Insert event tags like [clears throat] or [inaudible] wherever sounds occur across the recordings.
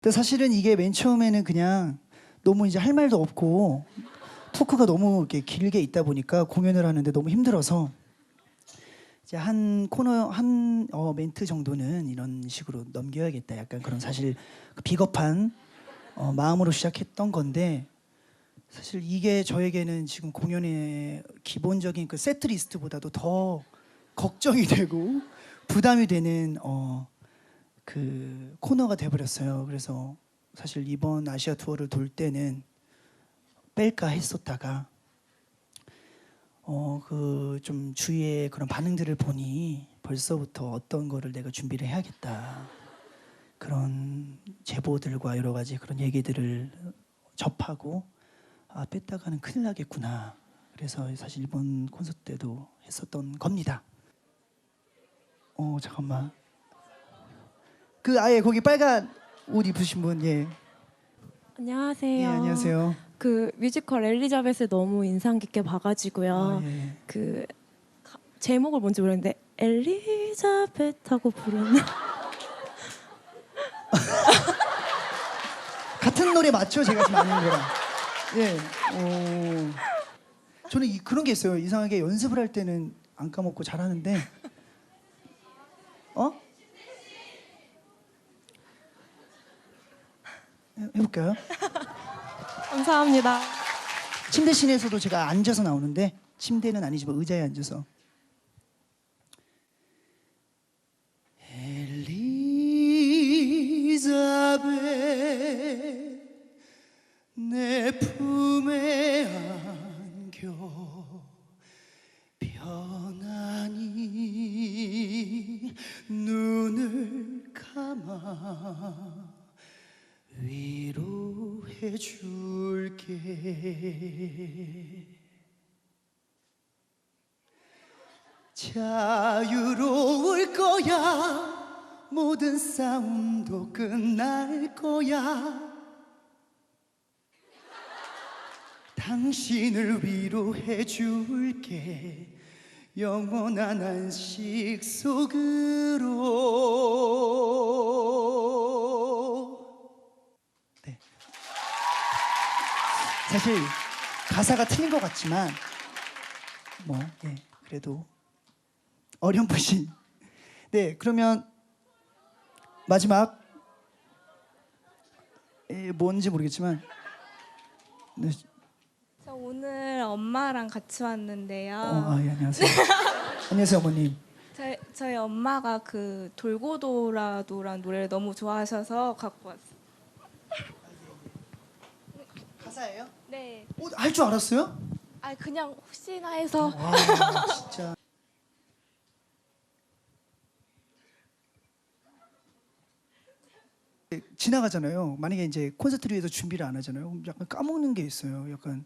근데 사실은 이게 맨 처음에는 그냥 너무 이제 할 말도 없고 토크가 너무 이렇게 길게 있다 보니까 공연을 하는데 너무 힘들어서 이제 한 코너 한 어, 멘트 정도는 이런 식으로 넘겨야겠다. 약간 그런 사실 그 비겁한 어, 마음으로 시작했던 건데 사실 이게 저에게는 지금 공연의 기본적인 그 세트 리스트보다도 더 걱정이 되고 부담이 되는 어, 그 코너가 돼버렸어요. 그래서 사실 이번 아시아 투어를 돌 때는 뺄까 했었다가 어 그 좀 주위의 그런 반응들을 보니 벌써부터 어떤 거를 내가 준비를 해야겠다 그런 제보들과 여러 가지 그런 얘기들을 접하고 아 뺐다가는 큰일 나겠구나 그래서 사실 이번 콘서트 때도 했었던 겁니다. 어 잠깐만 그 아예 거기 빨간 옷 입으신 분 예. 안녕하세요. 예 안녕하세요. 그 뮤지컬 엘리자벳을 너무 인상 깊게 봐가지고요. 아, 예. 그 가- 제목을 뭔지 모르겠는데 엘리자벳 하고 부르는 [laughs] 같은 노래 맞죠? 제가 지금 아는 거랑. 예. 오. 저는 이, 그런 게 있어요. 이상하게 연습을 할 때는 안 까먹고 잘하는데. 어? 해- 해볼까요? [laughs] 감사합니다. 침대 씬에서도 제가 앉아서 나오는데 침대는 아니지만 의자에 앉아서 해 줄게. 자유로울 거야. 모든 싸움도 끝날 거야. 당신을 위로해 줄게. 영원한 안식 속으로 사실 가사가 틀린 것 같지만 뭐 예, 그래도 어렴풋이 네 그러면 마지막 예, 뭔지 모르겠지만 네, 저 오늘 엄마랑 같이 왔는데요. 어, 아, 예, 안녕하세요 안녕하세요 어머님 [laughs] 저희, 저희 엄마가 그 돌고도라도란 노래를 너무 좋아하셔서 갖고 왔어요. 가사예요? 네. 어, 할 줄 알았어요? 아 그냥 혹시나 해서 와 진짜 지나가잖아요. 만약에 이제 콘서트를 위해서 준비를 안 하잖아요. 그럼 약간 까먹는 게 있어요. 약간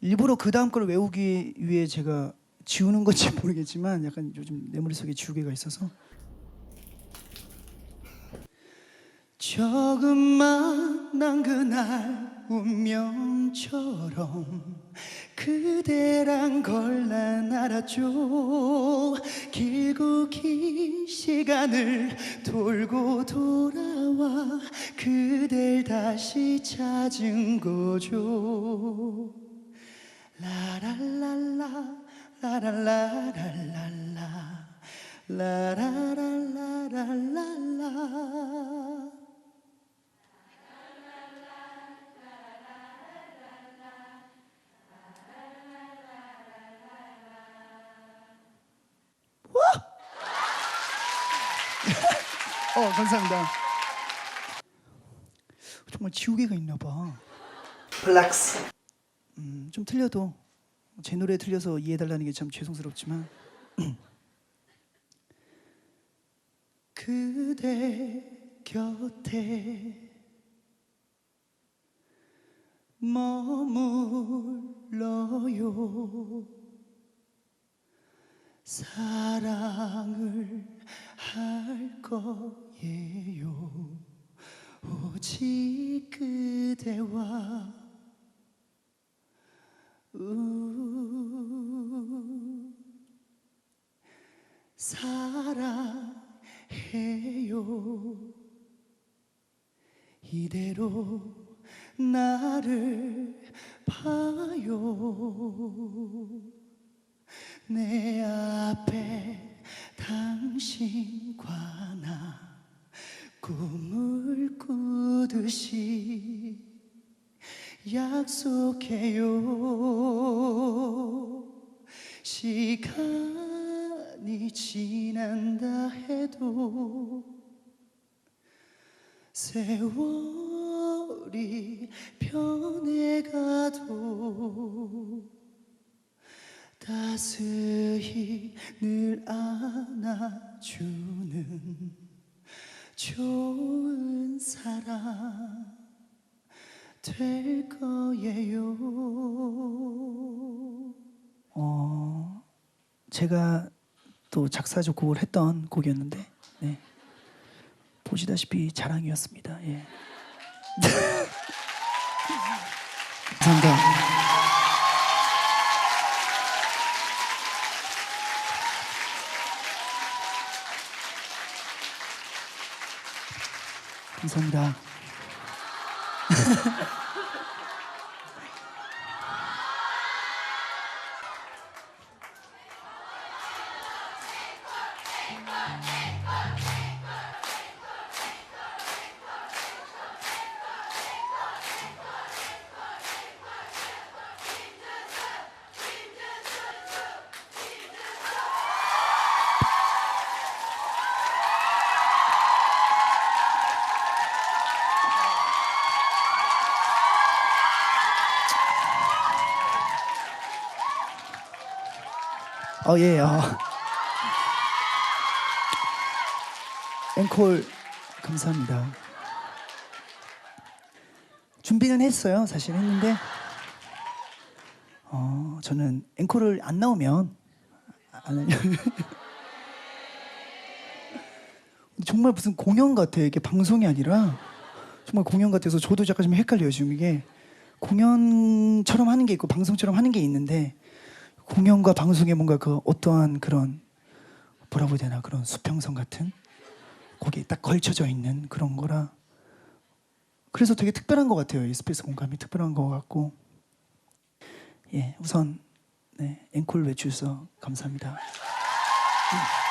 일부러 그 다음 걸 외우기 위해 제가 지우는 건지 [laughs] 모르겠지만 약간 요즘 내 머릿속에 지우개가 있어서 조금만 난 그날 운명 처럼 그대란 걸 난 알았죠 길고 긴 시간을 돌고 돌아와 그댈 다시 찾은 거죠. 라랄랄라 라랄라랄랄라 라라랄라랄랄라 [laughs] 어 감사합니다. 정말 지우개가 있나 봐. 플렉스. 음, 좀 틀려도 제 노래 틀려서 이해해 달라는 게 참 죄송스럽지만 [clears throat] 그대 곁에 머물러요 사랑을 할 거예요. 오직 그대와 우 사랑해요. 이대로 나를 봐요. 내 앞에 당신과 나 꿈을 꾸듯이 약속해요. 시간이 지난다 해도 세월이 변 따스히 늘 안아주는 좋은 사람 될 거예요. 어, 제가 또 작사 작곡을 했던 곡이었는데, 네. 보시다시피 자랑이었습니다. 예. [laughs] 감사합니다. [laughs] 어, 예, 어. 앵콜 감사합니다. 준비는 했어요, 사실 했는데, 어, 저는 앵콜을 안 나오면 안 하려. [laughs] 정말 무슨 공연 같아요. 이게 방송이 아니라 정말 공연 같아서 저도 약간 좀 헷갈려요. 지금 이게 공연처럼 하는 게 있고 방송처럼 하는 게 있는데 공연과 방송에 뭔가 그 어떠한 그런 뭐라고 해야 되나 그런 수평선 같은 거기에 딱 걸쳐져 있는 그런 거라 그래서 되게 특별한 것 같아요. 이 스페이스 공감이 특별한 것 같고 예 우선 네 앵콜 외주셔서 감사합니다. 음.